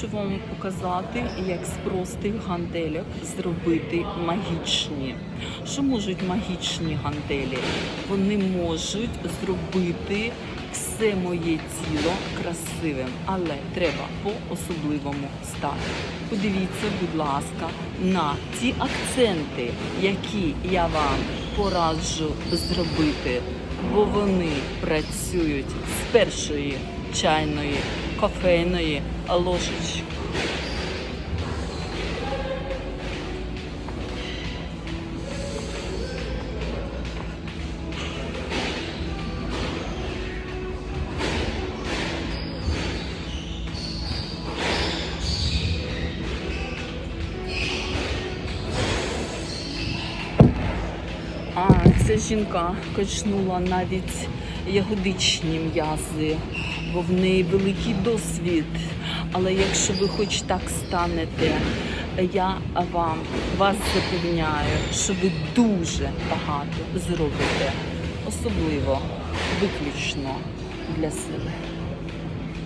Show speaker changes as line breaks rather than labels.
Хочу вам показати, як з простих гантелек зробити магічні. Що можуть магічні гантелі? Вони можуть зробити все моє тіло красивим, але треба по-особливому стати. Подивіться, будь ласка, на ті акценти, які я вам пораджу зробити, бо вони працюють з першої чайної кофейної ложечки. А ця жінка качнула навіть ягодичні м'язи, бо в неї великий досвід. Але якщо ви хоч так станете, я вам вас запевняю, що ви дуже багато зробите, особливо виключно для себе.